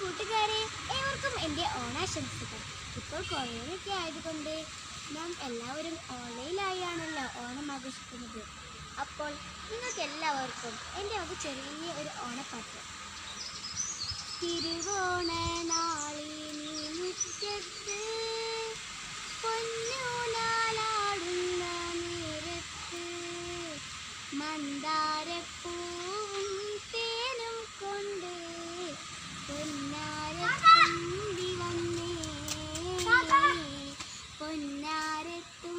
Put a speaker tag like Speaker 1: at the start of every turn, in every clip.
Speaker 1: കൂട്ടുകാരെ ഏവർക്കും എന്റെ ഓണാശംസകൾ. ഇപ്പോൾ കൊറോണയൊക്കെ ആയതുകൊണ്ട് നാം എല്ലാവരും ഓൺലൈനിലായാണല്ലോ ഓണം ആഘോഷിക്കുന്നത്. അപ്പോൾ നിങ്ങൾക്ക് എല്ലാവർക്കും എന്റെ വക ചെറിയ ഒരു ഓണപ്പാട്ട്. തിരുവോണ
Speaker 2: നാളി നീ മുറ്റത്ത് പിന്നാരെത്തും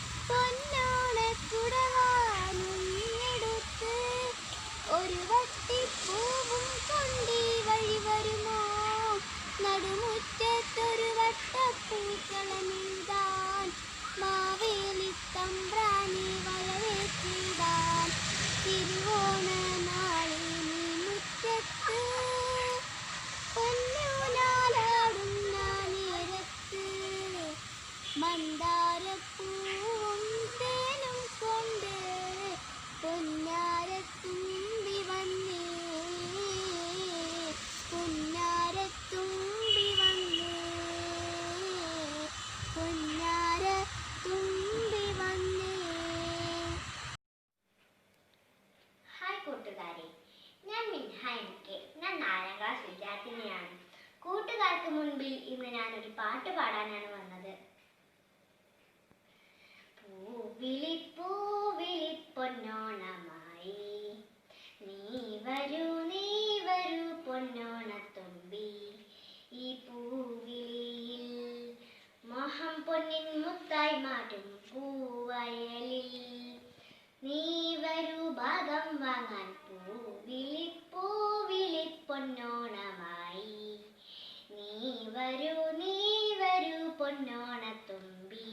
Speaker 2: പൊന്നോണത്തുമ്പി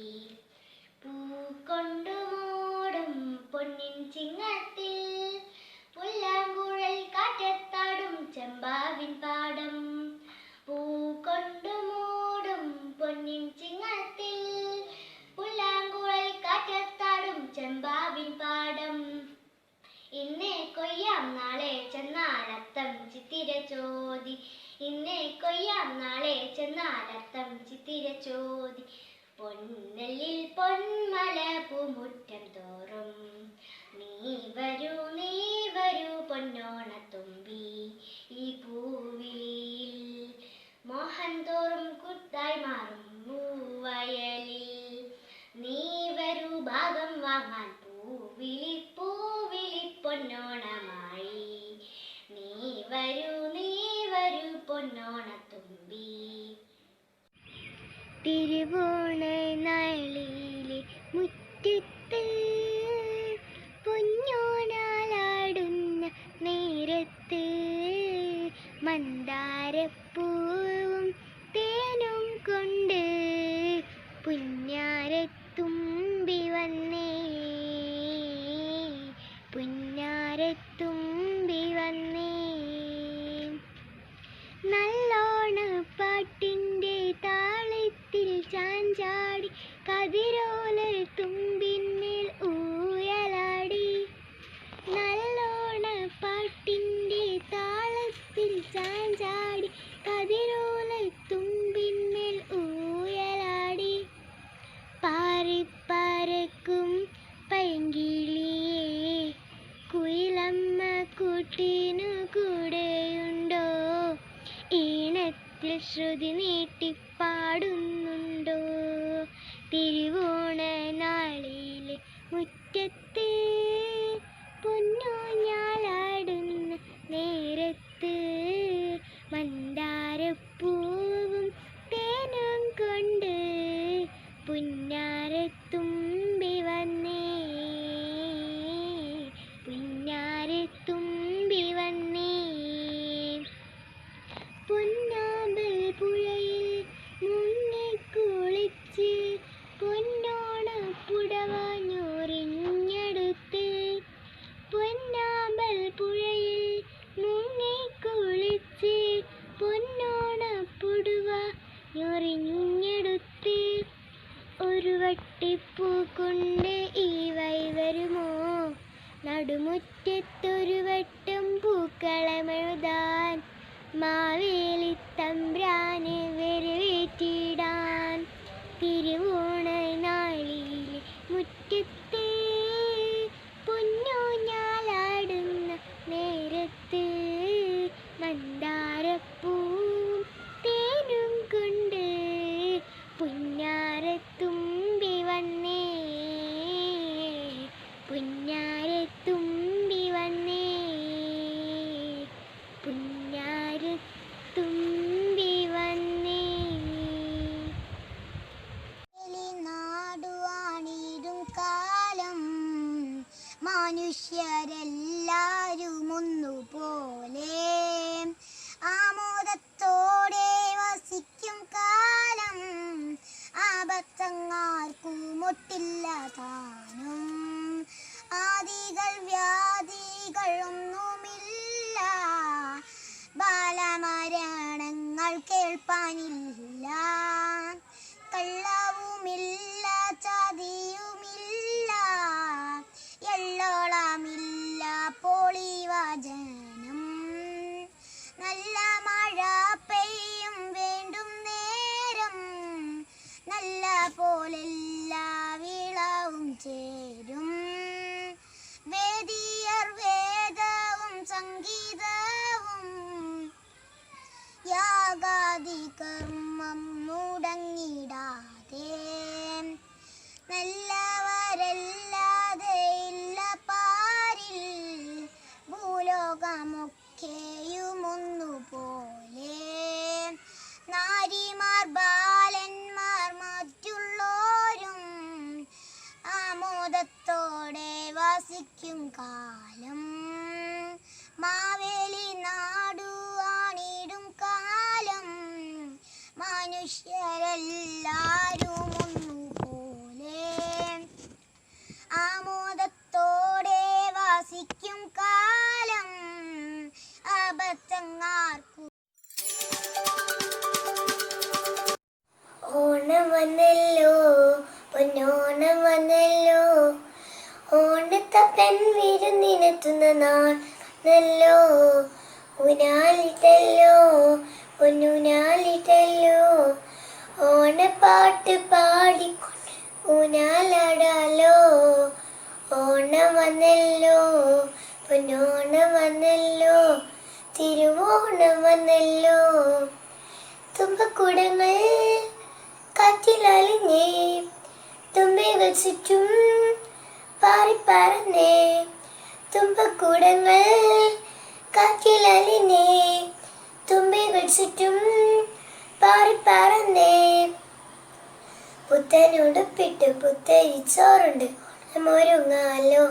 Speaker 2: പൂക്കൊണ്ടു മൂടും പൊന്നിൻ ചിങ്ങത്തിൽ. പുല്ലാങ്കുഴൽ കാറ്റത്താടും ചെമ്പാവിൻ പാടം. പൂക്കൊണ്ടു മൂടും പൊന്നിൻ ചിങ്ങത്തിൽ. പുല്ലാങ്കുഴൽ കാറ്റത്താടും ചെമ്പാവിൻ പാടം. ഇന്നേ കൊയ്യാം നാളെ ചെന്നാലത്തം ചിത്തിര ചോദി. ഇന്നേ കൊയ്യാം നാളെ ചെന്നാലത്തം ചിത്തിര പൊന്നോണത്തുമ്പി
Speaker 1: തിരുവോ കൂടെയുണ്ടോ? ഈണത്തിൽ ശ്രുതി നീട്ടിപ്പാടുന്നുണ്ടോ തിരുവോണ നാളിലെ പൂക്കളമെഴുതാൻ മാവേലി തമ്പ്രാനെ വരവേറ്റിടാൻ. തിരുവോണ മനുഷ്യരെല്ലാരും ഒന്നുപോലെ ആമോദത്തോടെ വസിക്കും കാലം ആപത്തങ്ങാർക്കും ഒട്ടില്ല താനും ആദികൾ വ്യാധികൾ ഒന്നുമില്ല ബാലമരണങ്ങൾ കേൾപ്പാനില്ല wanted. വസിക്കും ഓണത്തപ്പൻ വിരുന്നിനെത്തുന്ന നാൾ നല്ലോ ഊനാലിട്ടല്ലോ പൊന്നൂനാലിട്ടല്ലോ ഓണപ്പാട്ട് പാടിക്കൊണ്ട് ഊനാലാടാലോ ഓണം വന്നല്ലോ പൊന്നോണം വന്നല്ലോ തിരുവോണം വന്നല്ലോ. തുമ്പക്കുടങ്ങൾ കാറ്റിലലിഞ്ഞേ തുമ്പകൾ ചുറ്റും പാറിപ്പറന്നേ. തുമ്പക്കുടങ്ങൾ കാറ്റിലലിനേ തുമ്പികൾ ചുറ്റും പാറിപ്പറന്നേ. പുത്തനുടുപ്പിട്ട് പുത്തരിച്ചോറുണ്ട് ഓണമൊരുങ്ങാലോ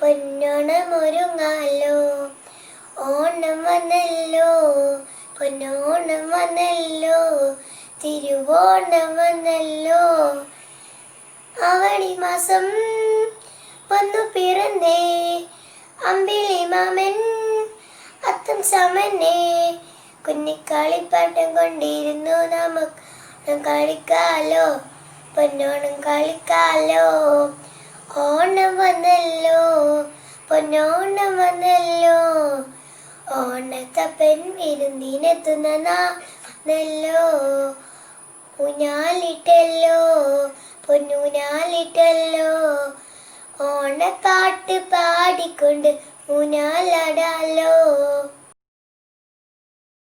Speaker 1: പൊന്നോണമൊരുങ്ങാലോ. ഓണം വന്നല്ലോ പൊന്നോണം വന്നല്ലോ തിരുവോണം വന്നല്ലോ. ആവണി മാസം വന്നു പിറന്നേ. അമ്പിളി മാമൻ അത്തം സമന്നേ. കുഞ്ഞിക്കളിപ്പാട്ടം കൊണ്ടിരുന്നു നമുക്ക് കളിക്കാലോ പൊന്നോണം കളിക്കാലോ. ഓണം വന്നല്ലോ പൊന്നോണം വന്നല്ലോ. ഓണത്തപ്പൻ വിരുന്നിനെത്തുന്ന നല്ലോ ഊഞ്ഞാലിട്ടല്ലോ പൊന്നൂഞ്ഞാലിട്ടല്ലോ. ഓണപ്പാട്ട് പാടിക്കൊണ്ട് ഊഞ്ഞാലാടാലോ.